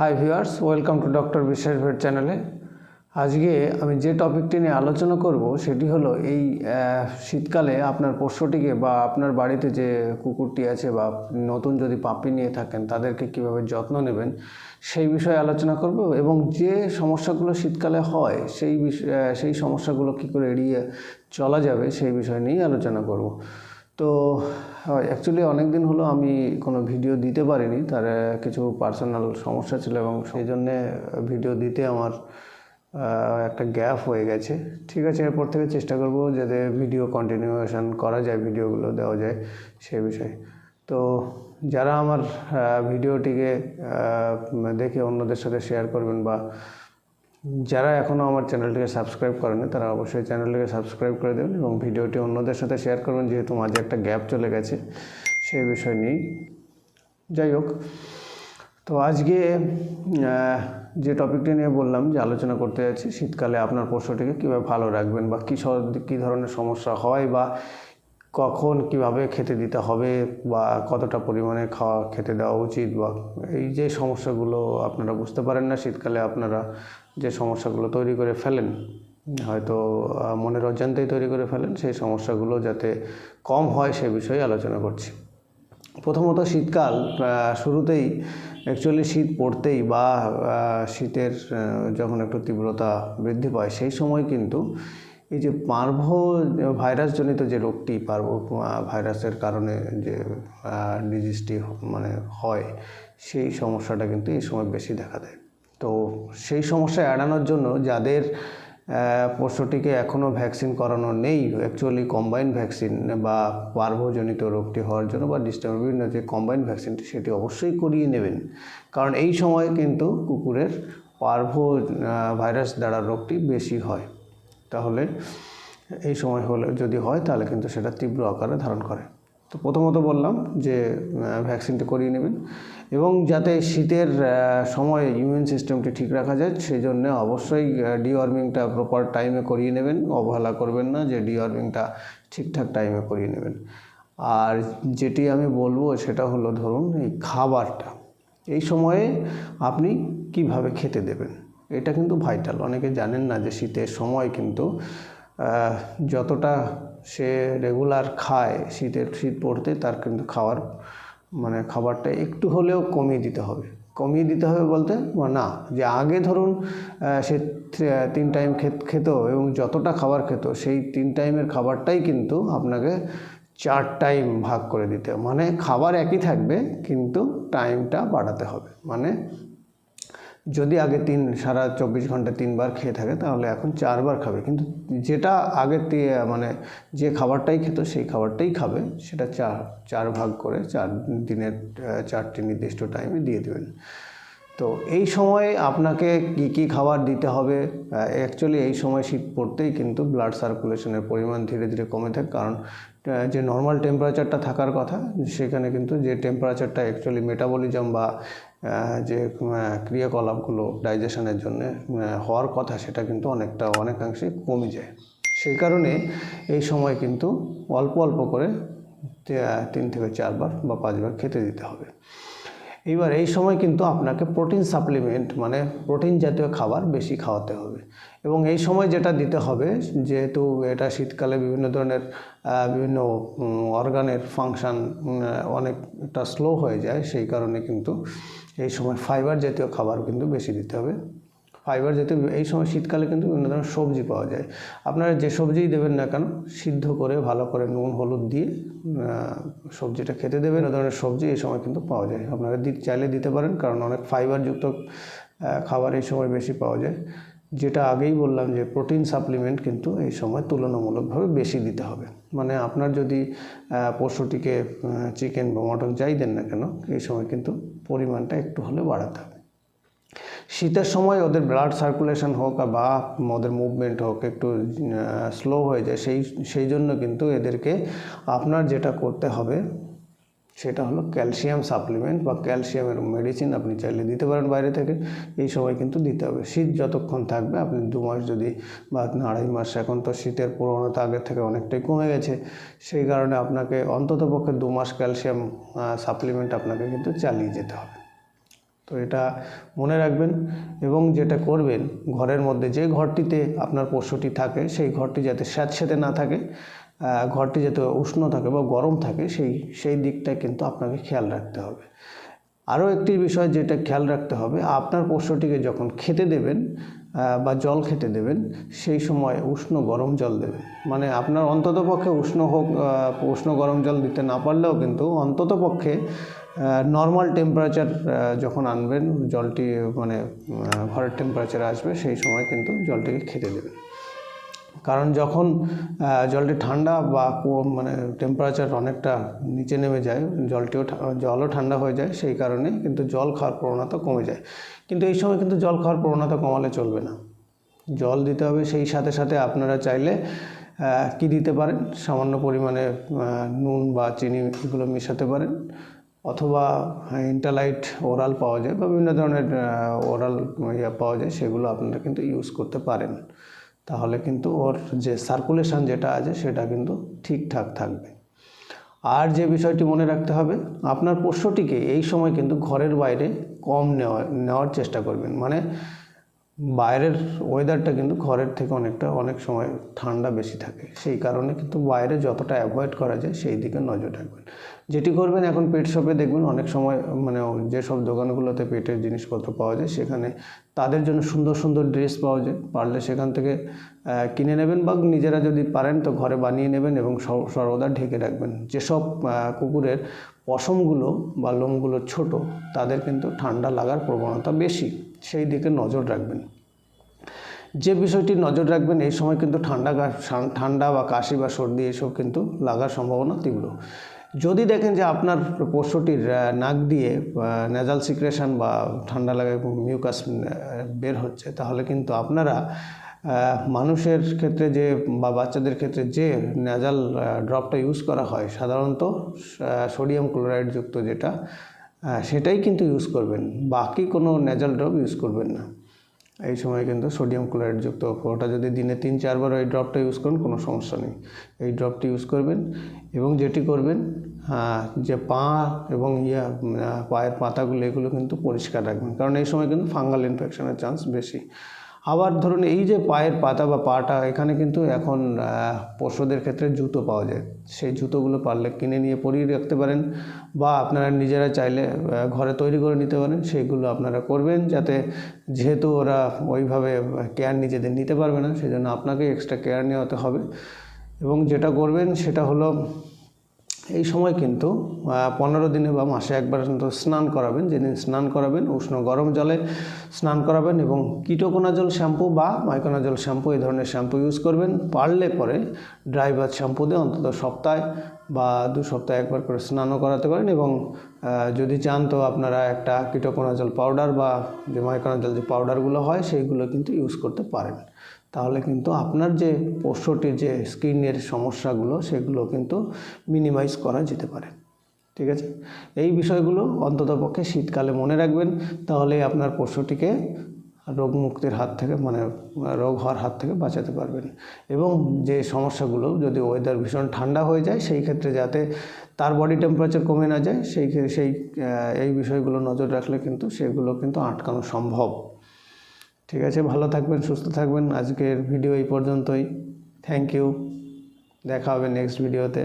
Hi viewers welcome to doctor Biswas vet চ্যানেলে আজকে আমি যে টপিকটি নিয়ে আলোচনা করব, সেটি হলো এই শীতকালে আপনার পোষ্যটিকে বা আপনার বাড়িতে যে কুকুরটি আছে বা নতুন যদি পাপি নিয়ে থাকেন, তাদেরকে কীভাবে যত্ন নেবেন, সেই বিষয়ে আলোচনা করব এবং যে সমস্যাগুলো শীতকালে হয়, সেই সেই সমস্যাগুলো কী করে এড়িয়ে চলা যাবে, সেই বিষয় নিয়েই আলোচনা করব। তো অ্যাকচুয়ালি অনেক দিন হলো আমি কোনো ভিডিও দিতে পারিনি, তার কিছু পার্সোনাল সমস্যা ছিল এবং সেই জন্যে ভিডিও দিতে আমার একটা গ্যাপ হয়ে গেছে। ঠিক আছে, এরপর থেকে চেষ্টা করব যাতে ভিডিও কন্টিনিউয়েশন করা যায় ভিডিওগুলো দেওয়া যায় সে বিষয়ে। তো যারা আমার ভিডিওটিকে দেখে অন্যদের সাথে শেয়ার করবেন বা যারা এখনও আমার চ্যানেলটিকে সাবস্ক্রাইব করেনি তারা অবশ্যই চ্যানেলটিকে সাবস্ক্রাইব করে দেবেন এবং ভিডিওটি অন্যদের সাথে শেয়ার করবেন, যেহেতু মাঝে একটা গ্যাপ চলে গেছে সেই বিষয় নিয়েই। যাই হোক, তো আজকে যে টপিকটি নিয়ে বললাম, যে আলোচনা করতে যাচ্ছি, শীতকালে আপনার পশুটিকে কীভাবে ভালো রাখবেন বা কী কী ধরনের সমস্যা হয় বা কখন কীভাবে খেতে দিতে হবে বা কতটা পরিমাণে খাওয়া খেতে দেওয়া উচিত বা এই যে সমস্যাগুলো আপনারা বুঝতে পারেন না, শীতকালে আপনারা যে সমস্যাগুলো তৈরি করে ফেলেন, হয়তো মনের অজান্তেই তৈরি করে ফেলেন, সেই সমস্যাগুলো যাতে কম হয় সে বিষয়ে আলোচনা করছি। প্রথমত শীতকাল শুরুতেই অ্যাকচুয়ালি শীত পড়তেই বা শীতের যখন একটু তীব্রতা বৃদ্ধি পায়, সেই সময় কিন্তু এই যে পার্ভ ভাইরাসজনিত যে রোগটি, পার্ভ ভাইরাসের কারণে যে ডিজিজটি মানে হয়, সেই সমস্যাটা কিন্তু এই সময় বেশি দেখা দেয়। তো সেই সমস্যা এড়ানোর জন্য যাদের পশুটিকে এখনও ভ্যাকসিন করানো নেই অ্যাকচুয়ালি কম্বাইন ভ্যাকসিন বা পার্ভজনিত রোগটি হওয়ার জন্য বা ডিস্টার্ব বিভিন্ন যে কম্বাইন ভ্যাকসিনটি সেটি অবশ্যই করিয়ে নেবেন। কারণ এই সময় কিন্তু কুকুরের পার্ভ ভাইরাস দ্বারা রোগটি বেশি হয়। তাহলে এই সময় হলে যদি হয়, তাহলে কিন্তু সেটা তীব্র আকারে ধারণ করে। তো প্রথমত বললাম যে ভ্যাকসিনটি করিয়ে নেবেন। এবং যাতে শীতের সময় ইমিউন সিস্টেমটি ঠিক রাখা যায় সেই জন্য অবশ্যই ডিওয়ার্মিংটা প্রপার টাইমে করিয়ে নেবেন। অবহেলা করবেন না যে ডিওয়ার্মিংটা ঠিকঠাক টাইমে করিয়ে নেবেন। আর যেটি আমি বলব, সেটা হলো ধরুন, এই খাবারটা। এই সময়ে আপনি কীভাবে খেতে দেবেন? এটা কিন্তু ভাইটাল অনেকে জানেন না যে শীতের সময় কিন্তু যতটা সে রেগুলার খায়, শীতের, শীত পড়তে তার কিন্তু খাওয়ার মানে খাবারটা একটু হলেও কমিয়ে দিতে হবে। কমিয়ে দিতে হবে বলতে না, যে আগে ধরুন সে তিন টাইম খেত এবং যতটা খাবার খেত, সেই তিন টাইমের খাবারটাই কিন্তু আপনাকে চার টাইম ভাগ করে দিতে মানে খাবার একই থাকবে, কিন্তু টাইমটা বাড়াতে হবে। মানে যদি আগে তিন, সারা চব্বিশ ঘণ্টা তিনবার খেয়ে থাকে, তাহলে এখন চারবার খাবে। কিন্তু যেটা আগে মানে যে খাবারটাই খেত, সেই খাবারটাই খাবে, সেটা চার চার ভাগ করে চার দিনের চারটি নির্দিষ্ট টাইমে দিয়ে দেবেন। তো এই সময়ে আপনাকে কি কি খাবার দিতে হবে? অ্যাকচুয়ালি এই সময় শীত পড়তেই কিন্তু ব্লাড সার্কুলেশনের পরিমাণ ধীরে ধীরে কমে থাকে। কারণ যে নর্মাল টেম্পারেচারটা থাকার কথা, সেখানে কিন্তু যে টেম্পারেচারটা অ্যাকচুয়ালি মেটাবলিজম বা যে ক্রিয়াকলাপগুলো ডাইজেশনের জন্য হওয়ার কথা, সেটা কিন্তু অনেকটা অনেকাংশে কমে যায়। সেই কারণে এই সময় কিন্তু অল্প অল্প করে তিন থেকে চারবার বা পাঁচবার খেতে দিতে হবে। এইবার এই সময় কিন্তু আপনাকে প্রোটিন সাপ্লিমেন্ট মানে প্রোটিন জাতীয় খাবার বেশি খাওয়াতে হবে। এবং এই সময় যেটা দিতে হবে, যেহেতু এটা শীতকালে বিভিন্ন ধরনের বিভিন্ন অর্গানের ফাংশান অনেকটা স্লো হয়ে যায়, সেই কারণে কিন্তু এই সময় ফাইবার জাতীয় খাবার কিন্তু বেশি দিতে হবে। ফাইবার জাতীয় এই সময় শীতকালে কিন্তু বিভিন্ন ধরনের সবজি পাওয়া যায়। আপনারা যে সবজিই দেবেন না কেন, সিদ্ধ করে, ভালো করে নুন, হলুদ দিয়ে সবজিটা খেতে দেবেন। বিভিন্ন ধরনের সবজি এই সময় কিন্তু পাওয়া যায়। আপনারা চাইলে দিতে পারেন, কারণ অনেক ফাইবারযুক্ত খাবার এই সময় বেশি পাওয়া যায়। যেটা আগেই বললাম যে প্রোটিন সাপ্লিমেন্ট কিন্তু এই সময় তুলনামূলকভাবে বেশি দিতে হবে। মানে আপনার যদি পশুটিকে চিকেন বা মটন যাই দেন না কেন, এই সময় কিন্তু পরিমাণটা একটু হলে বাড়াতে হবে। শীতের সময় ওদের ব্লাড সার্কুলেশন হোক বা ওদের মুভমেন্ট হোক একটু স্লো হয়ে যায়, সেই সেই জন্য কিন্তু এদেরকে আপনার যেটা করতে হবে, সেটা হলো ক্যালসিয়াম সাপ্লিমেন্ট বা ক্যালসিয়ামের মেডিসিন আপনি চাইলে দিতে পারেন বাইরে থেকে, এই সময় কিন্তু দিতে হবে। শীত যতক্ষণ থাকবে, আপনি দু মাস যদি বা আড়াই মাস, এখন তো শীতের প্রবণতা আগের থেকে অনেকটাই কমে গেছে, সেই কারণে আপনাকে অন্ততপক্ষে দু মাস ক্যালসিয়াম সাপ্লিমেন্ট আপনাকে কিন্তু চালিয়ে যেতে হবে। তো এটা মনে রাখবেন এবং যেটা করবেন, ঘরের মধ্যে যে ঘরটিতে আপনার পোষ্যটি থাকে, সেই ঘরটি যাতে স্যাঁতস্যাঁতে না থাকে ঘরটি যাতে উষ্ণ থাকে বা গরম থাকে, সেই সেই দিকটা কিন্তু আপনাকে খেয়াল রাখতে হবে। আরও একটি বিষয় যেটা খেয়াল রাখতে হবে, আপনার পোষ্যটিকে যখন খেতে দেবেন বা জল খেতে দেবেন, সেই সময় উষ্ণ গরম জল দেবেন। মানে আপনার অন্ততপক্ষে উষ্ণ হোক উষ্ণ গরম জল দিতে না পারলেও কিন্তু অন্ততপক্ষে নর্মাল টেম্পারেচার যখন আনবেন, জলটি মানে ঘরের টেম্পারেচার আসবে, সেই সময় কিন্তু জলটিকে খেতে দেবেন। কারণ যখন জলটি ঠান্ডা বা মানে টেম্পারেচার অনেকটা নিচে নেমে যায়, জলটিও জলও ঠান্ডা হয়ে যায়, সেই কারণে কিন্তু জল খাওয়ার প্রবণতা কমে যায়। কিন্তু এই সময় কিন্তু জল খাওয়ার প্রবণতা কমালে চলবে না। জল দিতে হবে, সেই সাথে সাথে আপনারা চাইলে কি দিতে পারেন? সামান্য পরিমাণে নুন বা চিনি এগুলো মেশাতে পারেন। অথবা ইন্টালাইট ওরাল পাওয়া যায় বা বিভিন্ন ধরনের ওরাল ইয়ে পাওয়া যায়, সেগুলো আপনারা কিন্তু ইউজ করতে পারেন। তাহলে কিন্তু ওর যে সার্কুলেশান যেটা আছে, সেটা কিন্তু ঠিকঠাক থাকবে। আর যে বিষয়টি মনে রাখতে হবে, আপনার পোষ্যটিকে এই সময় কিন্তু ঘরের বাইরে কম নেওয়া, নেওয়ার চেষ্টা করবেন। মানে বাইরের ওয়েদারটা কিন্তু ঘরের থেকে অনেকটা, অনেক সময় ঠান্ডা বেশি থাকে। সেই কারণে কিন্তু বাইরে যতটা অ্যাভয়েড করা যায়, সেই দিকে নজর রাখবেন। যেটি করবেন এখন পেট শপে দেখবেন অনেক সময় মানে যেসব দোকানগুলোতে পেটের জিনিসপত্র পাওয়া যায়, সেখানে তাদের জন্য সুন্দর সুন্দর ড্রেস পাওয়া যায়। পারলে সেখান থেকে কিনে নেবেন বা নিজেরা যদি পারেন তো ঘরে বানিয়ে নেবেন এবং সর- সর্বদা ঢেকে রাখবেন। যেসব কুকুরের পশমগুলো বা লোমগুলো ছোট, তাদের কিন্তু ঠান্ডা লাগার প্রবণতা বেশি। সেই দিকে নজর রাখবেন। যে বিষয়টি নজর রাখবেন, এই সময় কিন্তু ঠান্ডা ঠান্ডা বা কাশি বা সর্দি এসব কিন্তু লাগার সম্ভাবনা তীব্র। যদি দেখেন যে আপনার পোষ্যটির নাক দিয়ে নেজাল সিক্রেশন বা ঠান্ডা লাগা মিউকাস বের হচ্ছে, তাহলে কিন্তু আপনারা মানুষের ক্ষেত্রে যে বা বাচ্চাদের ক্ষেত্রে যে নেজাল ড্রপটা ইউজ করা হয়, সাধারণত সোডিয়াম ক্লোরাইডযুক্ত যেটা সেটাই কিন্তু ইউজ করবেন। বাকি কোনো ন্যাজাল ড্রপ ইউজ করবেন না। এই সময় কিন্তু সোডিয়াম ক্লোরাইডযুক্ত ওটা যদি দিনে তিন চারবার ওই ড্রপটা ইউজ করেন কোনো সমস্যা নেই। এই ড্রপটি ইউজ করবেন এবং যেটি করবেন আহ, যে পা এবং ইয়া পায়ের পাতাগুলো এগুলো কিন্তু পরিষ্কার রাখবেন। কারণ এই সময় কিন্তু ফাঙ্গাল ইনফেকশনের চান্স বেশি। আবার ধরুন এই যে পায়ের পাতা বা পাটা, এখানে কিন্তু এখন পশুদের ক্ষেত্রে জুতো পাওয়া যায়। সেই জুতোগুলো পারলে কিনে নিয়ে পরিয়ে রাখতে পারেন বা আপনারা নিজেরা চাইলে ঘরে তৈরি করে নিতে পারেন। সেইগুলো আপনারা করবেন যাতে যেহেতু ওরা ওইভাবে কেয়ার নিজেদের নিতে পারবে না সেই জন্য আপনাকে এক্সট্রা কেয়ার নেওয়াতে হবে। এবং যেটা করবেন সেটা হলো এই সময় কিন্তু পনেরো দিনে বা মাসে একবার স্নান করাবেন। যেদিন স্নান করাবেন, উষ্ণ গরম জলে স্নান করাবেন এবং কিটোকোনাজল শ্যাম্পু বা মাইকোনাজল শ্যাম্পু, এই ধরনের শ্যাম্পু ইউজ করবেন। পারলে পরে ড্রাই বাথ শ্যাম্পু দিয়ে অন্তত সপ্তাহে বা দু সপ্তাহে একবার করে স্নানও করাতে পারেন এবং যদি চান তো আপনারা একটা কিটোকোনাজল পাউডার বা যে মাইকোনাজল যে পাউডারগুলো হয়, সেইগুলো কিন্তু ইউজ করতে পারেন। তাহলে কিন্তু আপনার যে পোষ্যটির যে স্কিনের সমস্যাগুলো, সেগুলো কিন্তু মিনিমাইজ করা যেতে পারে। ঠিক আছে? এই বিষয়গুলো অন্ততপক্ষে শীতকালে মনে রাখবেন, তাহলে আপনার পোষ্যটিকে রোগ মুক্তির হাত থেকে মানে রোগ হওয়ার হাত থেকে বাঁচাতে পারবেন। এবং যে সমস্যাগুলো, যদি ওয়েদার ভীষণ ঠান্ডা হয়ে যায়, সেই ক্ষেত্রে যাতে তার বডি টেম্পারেচার কমে না যায়, সেই সেই এই বিষয়গুলো নজর রাখলে কিন্তু সেগুলো কিন্তু আটকানো সম্ভব। ঠিক আছে, ভালো থাকবেন, সুস্থ থাকবেন। আজকের ভিডিও এই পর্যন্তই। থ্যাংক ইউ দেখা হবে নেক্সট ভিডিওতে